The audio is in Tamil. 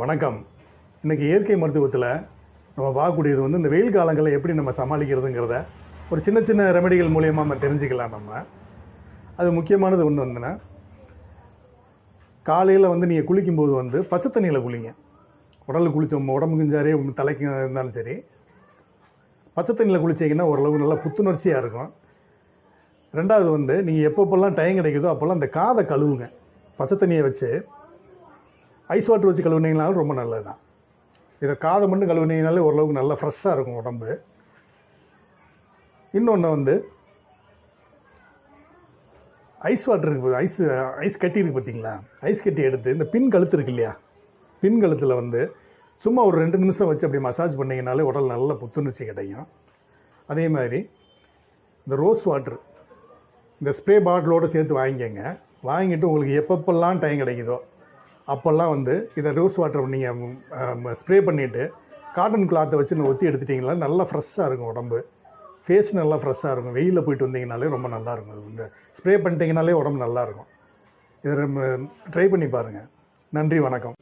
வணக்கம். இன்னைக்கு இயற்கை மருத்துவத்தில் நம்ம பார்க்கக்கூடியது வந்து இந்த வெயில் காலங்களில் எப்படி நம்ம சமாளிக்கிறதுங்கிறத ஒரு சின்ன சின்ன ரெமெடிகள் மூலியமாக நம்ம தெரிஞ்சுக்கலாம் நம்ம. அது முக்கியமானது ஒன்று வந்துன்னா காலையில் வந்து நீங்கள் குளிக்கும்போது வந்து பச்சை தண்ணியில் குளிங்க. உடலில் குளித்தோம் உடம்புக்கும் சரி தலைக்கு இருந்தாலும் சரி. பச்சை தண்ணியில் குளிச்சிங்கன்னா ஓரளவு நல்லா புத்துணர்ச்சியாக இருக்கும். ரெண்டாவது வந்து நீங்கள் எப்பப்பெல்லாம் டைம் கிடைக்குதோ அப்போல்லாம் அந்த காதை கழுவுங்க. பச்சை தண்ணியை வச்சு ஐஸ் வாட்டர் வச்சு கழுவுனீங்கனாலும் ரொம்ப நல்லது தான் இதை காதை மட்டும் கழுவுனீங்கனாலே ஓரளவுக்கு நல்லா ஃப்ரெஷ்ஷாக இருக்கும் உடம்பு. இன்னொன்று வந்து ஐஸ் வாட்டர் இருக்குது ஐஸ் ஐஸ் கட்டி இருக்குது பார்த்தீங்களா ஐஸ் கட்டி எடுத்து இந்த பின் கழுத்து இருக்கு இல்லையா? பின் கழுத்தில் வந்து சும்மா ஒரு ரெண்டு நிமிஷம் வச்சு அப்படி மசாஜ் பண்ணிங்கனாலே உடல் நல்ல புத்துணர்ச்சி கிடைக்கும். அதே மாதிரி இந்த ரோஸ் வாட்டர் இந்த ஸ்ப்ரே பாட்டிலோடு சேர்த்து வாங்கிக்கங்க. வாங்கிட்டு உங்களுக்கு எப்பப்பெல்லாம் டைம் கிடைக்குதோ அப்போல்லாம் வந்து இதை ரோஸ் வாட்டர் நீங்கள் ஸ்ப்ரே பண்ணிவிட்டு காட்டன் கிளாத்தை வச்சு நீங்கள் ஒத்தி எடுத்துட்டிங்களா நல்லா ஃப்ரெஷ்ஷாக இருக்கும் உடம்பு. ஃபேஸ் நல்லா ஃப்ரெஷ்ஷாக இருக்கும். வெயிலில் போயிட்டு வந்தீங்கனாலே ரொம்ப நல்லா இருக்கும். அது வந்து ஸ்ப்ரே பண்ணிட்டீங்கனாலே உடம்பு நல்லாயிருக்கும் இதை ட்ரை பண்ணி பாருங்கள் நன்றி வணக்கம்.